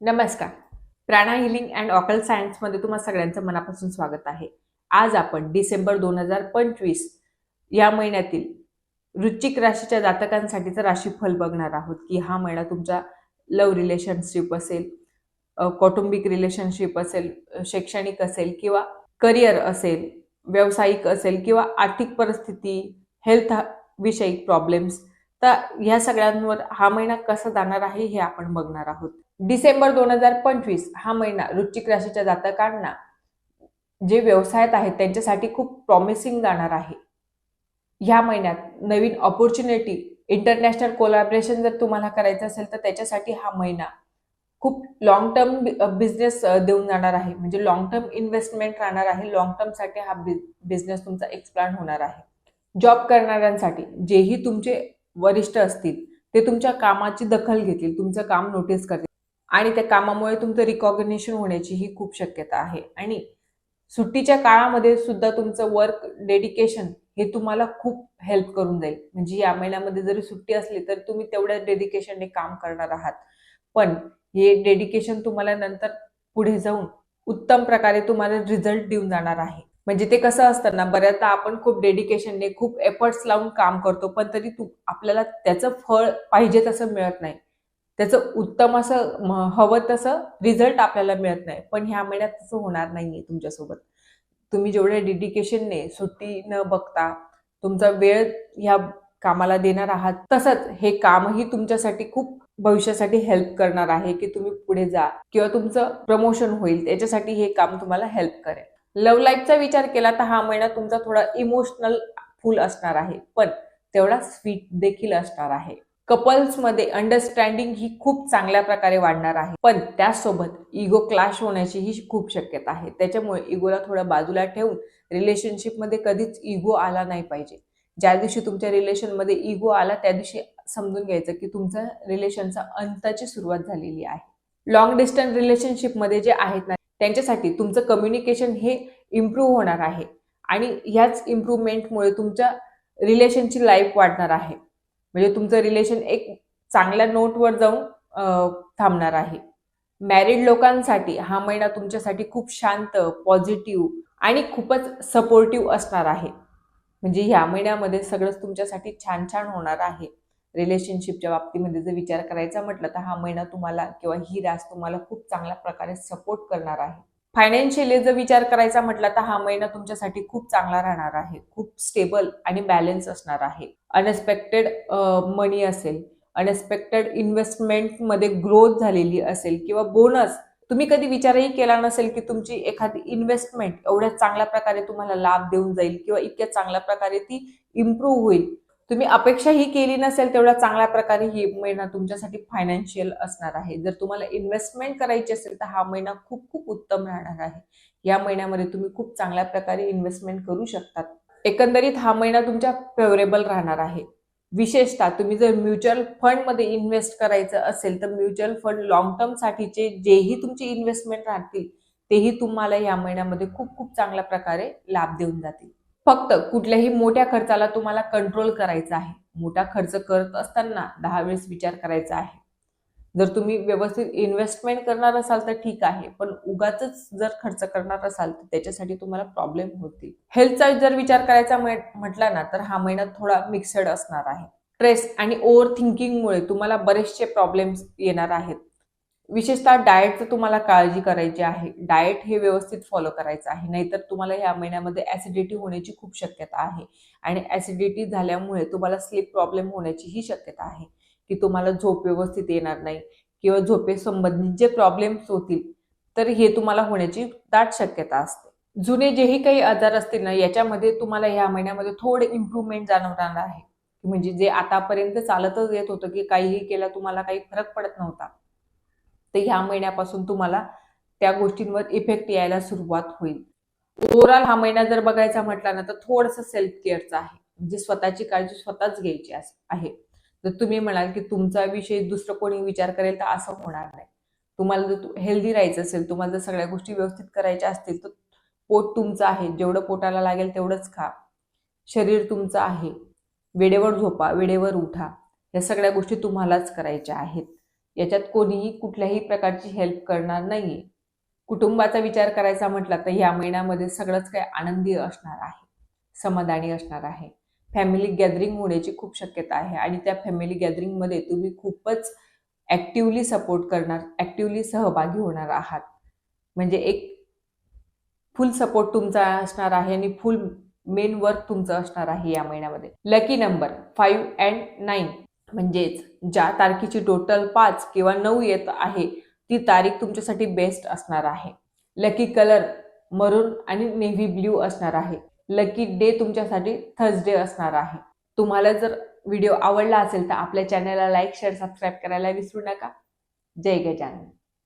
नमस्कार. प्राणा healing and occult सायन्समध्ये तुम्हा सगळ्यांचं मनापासून स्वागत आहे. आज आपण डिसेंबर दोन हजार पंचवीस या महिन्यातील वृश्चिक राशीच्या जातकांसाठीचं राशीफल बघणार आहोत की हा महिना तुमचा लव रिलेशनशिप असेल कौटुंबिक रिलेशनशिप असेल शैक्षणिक असेल किंवा करिअर असेल व्यावसायिक असेल किंवा आर्थिक परिस्थिती हेल्थ विषयी प्रॉब्लेम्स तर ह्या सगळ्यांवर हा महिना कसा जाणार आहे हे आपण बघणार आहोत. डिसेंबर दोन हजार पंचवीस हा महिना वृश्चिक राशीच्या जातकांना जे व्यवसायात आहेत त्यांच्यासाठी खूप प्रॉमिसिंग जाणार आहे. ह्या महिन्यात नवीन ऑपॉर्च्युनिटी इंटरनॅशनल कोलॅबरेशन जर तुम्हाला करायचं असेल तर त्याच्यासाठी हा महिना खूप लॉंग टर्म बिझनेस देऊन जाणार आहे. म्हणजे लॉंग टर्म इन्व्हेस्टमेंट राहणार आहे. लॉंग टर्मसाठी हा बिझनेस तुमचा एक्सप्लांड होणार आहे. जॉब करणाऱ्यांसाठी जेही तुमचे वरिष्ठ असतील ते तुमच्या कामाची दखल घेतील तुमचं काम नोटीस करतील. आणि त्या कामामुळे तुमचं रिकॉग्निशन होण्याची ही खूप शक्यता आहे. आणि सुट्टीच्या काळामध्ये सुद्धा तुमचं वर्क डेडिकेशन हे तुम्हाला खूप हेल्प करून जाईल. म्हणजे या महिन्यामध्ये जरी सुट्टी असली तर तुम्ही तेवढ्या डेडिकेशनने काम करणार आहात. पण हे डेडिकेशन तुम्हाला नंतर पुढे जाऊन उत्तम प्रकारे तुम्हाला रिझल्ट देऊन जाणार आहे. म्हणजे ते कसं असतं ना बऱ्याचदा आपण खूप डेडिकेशनने खूप एफर्ट्स लावून काम करतो पण तरी तू आपल्याला त्याचं फळ पाहिजे तसं मिळत नाही. त्याचं उत्तम असं हवं तसं रिझल्ट आपल्याला मिळत नाही. पण ह्या महिन्यात तसं होणार नाहीये तुमच्यासोबत. तुम्ही जेवढ्या डेडिकेशनने सुट्टी न बघता तुमचा वेळ ह्या कामाला देणार आहात तसंच हे कामही तुमच्यासाठी खूप भविष्यासाठी हेल्प करणार आहे की तुम्ही पुढे जा किंवा तुमचं प्रमोशन होईल त्याच्यासाठी हे काम तुम्हाला हेल्प करेल. लव्ह लाईफचा विचार केला तर हा महिना तुमचा थोडा इमोशनल फुल असणार आहे पण तेवढा स्वीट देखील असणार आहे. कपल्समध्ये अंडरस्टँडिंग ही खूप चांगल्या प्रकारे वाढणार आहे. पण त्यासोबत इगो क्लॅश होण्याची ही खूप शक्यता आहे. त्याच्यामुळे इगोला थोडं बाजूला ठेवून रिलेशनशिपमध्ये कधीच इगो आला नाही पाहिजे. ज्या दिवशी तुमच्या रिलेशनमध्ये इगो आला त्या दिवशी समजून घ्यायचं की तुमच्या रिलेशनचा अंताची सुरुवात झालेली आहे. लॉंग डिस्टन्स रिलेशनशिपमध्ये जे आहेत ना त्यांच्यासाठी तुमचं कम्युनिकेशन हे इम्प्रूव्ह होणार आहे. आणि ह्याच इम्प्रूव्हमेंटमुळे तुमच्या रिलेशनची लाईफ वाढणार आहे. म्हणजे तुमचं रिलेशन एक चांगल्या नोटवर जाऊन थांबणार आहे. मॅरिड लोकांसाठी हा महिना तुमच्यासाठी खूप शांत पॉझिटिव्ह आणि खूपच सपोर्टिव्ह असणार आहे. म्हणजे ह्या महिन्यामध्ये सगळंच तुमच्यासाठी छान छान होणार आहे. रिलेशनशिपच्या बाबतीमध्ये जर विचार करायचा म्हटलं तर हा महिना तुम्हाला किंवा ही रास तुम्हाला खूप चांगल्या प्रकारे सपोर्ट करणार आहे. फायनान्शियली जर विचार करायचा म्हटला तर हा महिना तुमच्यासाठी खूप चांगला राहणार आहे. खूप स्टेबल आणि बॅलन्स असणार आहे. अनएक्सपेक्टेड मनी असेल अनएक्सपेक्टेड इन्व्हेस्टमेंटमध्ये ग्रोथ झालेली असेल किंवा बोनस तुम्ही कधी विचारही केला नसेल की तुमची एखादी इन्व्हेस्टमेंट एवढ्या चांगल्या प्रकारे तुम्हाला लाभ देऊन जाईल किंवा इतक्या चांगल्या प्रकारे ती इम्प्रूव्ह होईल. तुम्ही अपेक्षा ही केली नसेल तेवढ्या चांगल्या प्रकारे ही महिना तुमच्यासाठी फायनान्शियल असणार आहे. जर तुम्हाला इन्व्हेस्टमेंट करायची असेल तर हा महिना खूप खूप उत्तम राहणार आहे. या महिन्यामध्ये तुम्ही खूप चांगल्या प्रकारे इन्व्हेस्टमेंट करू शकतात. एकंदरीत हा महिना तुमच्या फेवरेबल राहणार आहे. विशेषतः तुम्ही जर म्युच्युअल फंडमध्ये इन्व्हेस्ट करायचं असेल तर म्युच्युअल फंड लॉंग टर्म साठीचे जेही तुमचे इन्व्हेस्टमेंट राहतील तेही तुम्हाला या महिन्यामध्ये खूप खूप चांगल्या प्रकारे लाभ देऊन जातील. फक्त कुठल्याही मोठ्या खर्चाला तुम्हाला कंट्रोल करायचा आहे. मोठा खर्च करत असताना दहा वेळेस विचार करायचा आहे. जर तुम्ही व्यवस्थित इन्व्हेस्टमेंट करणार असाल तर ठीक आहे पण उगाच जर खर्च करणार असाल तर त्याच्यासाठी तुम्हाला प्रॉब्लेम होतील. हेल्थचा जर विचार करायचा म्हट- म्हटला ना तर हा महिना थोडा मिक्सड असणार आहे. स्ट्रेस आणि ओव्हर थिंकिंगमुळे तुम्हाला बरेचसे प्रॉब्लेम्स येणार आहेत. विशेषतः डाएटचं तुम्हाला काळजी करायची आहे. डाएट हे व्यवस्थित फॉलो करायचं आहे. नाहीतर तुम्हाला ह्या महिन्यामध्ये ऍसिडिटी होण्याची खूप शक्यता आहे. आणि ऍसिडिटी झाल्यामुळे तुम्हाला स्लीप प्रॉब्लेम होण्याचीही शक्यता आहे. की तुम्हाला झोप व्यवस्थित येणार नाही किंवा झोपेसंबंधित जे प्रॉब्लेम्स होतील तर हे तुम्हाला होण्याची दाट शक्यता असते. जुने जेही काही आजार असतील ना याच्यामध्ये तुम्हाला ह्या महिन्यामध्ये थोडे इम्प्रूव्हमेंट जाणवणार आहे. म्हणजे जे आतापर्यंत चालतच येत होतं की काहीही केलं तुम्हाला काही फरक पडत नव्हता. तर ह्या महिन्यापासून तुम्हाला त्या गोष्टींवर इफेक्ट यायला सुरुवात होईल. ओव्हरऑल हा महिना जर बघायचा म्हटला ना तर थोडंसं सेल्फ केअरचा आहे. म्हणजे स्वतःची काळजी स्वतःच घ्यायची आहे. जर तुम्ही म्हणाल की तुमचा विषय दुसरं कोणी विचार करेल तर असं होणार नाही. तुम्हाला जर हेल्दी राहायचं असेल तुम्हाला जर सगळ्या गोष्टी व्यवस्थित करायच्या असतील तर पोट तुमचं आहे. जेवढं पोटाला लागेल तेवढंच खा. शरीर तुमचं आहे. वेळेवर झोपा वेळेवर उठा. या सगळ्या गोष्टी तुम्हालाच करायच्या आहेत. याच्यात कोणीही कुठल्याही प्रकारची हेल्प करणार नाहीये. कुटुंबाचा विचार करायचा म्हटला तर या महिन्यामध्ये सगळंच काही आनंदी असणार आहे. समाधानी असणार आहे. फॅमिली गॅदरिंग होण्याची खूप शक्यता आहे आणि त्या फॅमिली गॅदरिंगमध्ये तुम्ही खूपच ॲक्टिवली सपोर्ट करणार ॲक्टिवली सहभागी होणार आहात. म्हणजे एक फुल सपोर्ट तुमचा असणार आहे आणि फुल मेन वर्क तुमचं असणार आहे या महिन्यामध्ये. Lucky number five and nine म्हणजेच ज्या तारखेची टोटल पाच किंवा नऊ येत आहे ती तारीख तुमच्यासाठी बेस्ट असणार आहे. लकी कलर मरून आणि नेव्ही ब्ल्यू असणार आहे. लकी डे तुमच्यासाठी थर्सडे असणार आहे. तुम्हाला जर व्हिडिओ आवडला असेल तर आपल्या चॅनलला लाईक शेअर सबस्क्राईब करायला विसरू नका. जय गजानन.